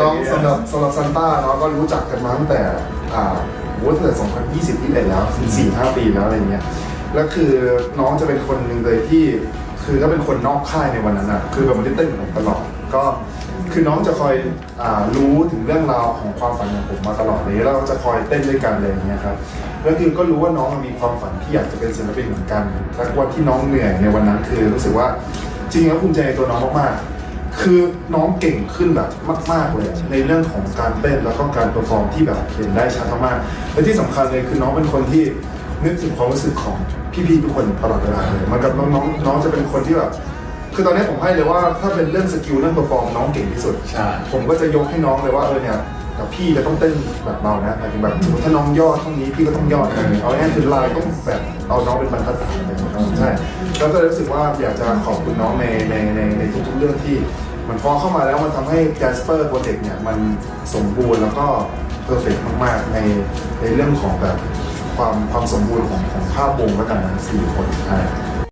น้องสำหรับสำหรับซันต้าเนาะก็รู้จักกันมาตั้งแต่อ่าโหตั้งแต่2020 21แล้ว4 5ปีแล้วอะไรเงี้ยแล้วคือน้องจะเป็นคนหนึ่งเลยที่คือก็เป็นคนนอกค่ายในวันนั้นอะคือแบบมันได้เต้นกับผมตลอดก็คือน้องจะคอยอ่ารู้ถึงเรื่องราวของความฝันของผมมาตลอดเลยแล้วเราจะคอยเต้นด้วยกันอะไรอย่างเงี้ยครับแล้วคือก็รู้ว่าน้องมีความฝันที่อยากจะเป็นศิลปินเหมือนกันและวันที่น้องเหนื่อยในวันนั้นคือรู้สึกว่าจริงแล้วภูมิใจในตัวน้องมากๆ คือน้องเก่งขึ้นแบบมาก ๆเลย ในเรื่องของการเต้นแล้วก็การเปอร์ฟอร์มที่แบบเห็นได้ชัดมากๆและที่สำคัญเลยคือน้องเป็นคนที่นึกถึงความรู้สึกของพี่ๆทุกคนตลอดเวลาเลยมันกับน้องๆน้องจะเป็นคนที่แบบคือตอนนี้ผมให้เลยว่าถ้าเป็นเรื่องสกิลเรื่องเปอร์ฟอร์มน้องเก่งที่สุด ใช่ ผมก็จะยกให้น้องเลยว่าเออเนี่ยแต่พี่จะต้องเต้นแบบเรานะหมายถึงแบบสมมติถ้าน้องยอเท่านี้พี่ก็ต้องยอเท่านี้เอาง่ายๆคือลายต้องแบบเอาน้องเป็นบรรทัดฐานเลยครับใช่แล้วก็รู้สึกว่าอยากจะขอบคุณน้องในในในใน เรื่องที่มันฟองเข้ามาแล้วมันทำให้ Jasper Project เนี่ยมันสมบูรณ์แล้วก็เพอร์เฟกมากๆในในเรื่องของแบบความความสมบูรณ์ของของภาพวงแล้วกันนะสี่คนใช่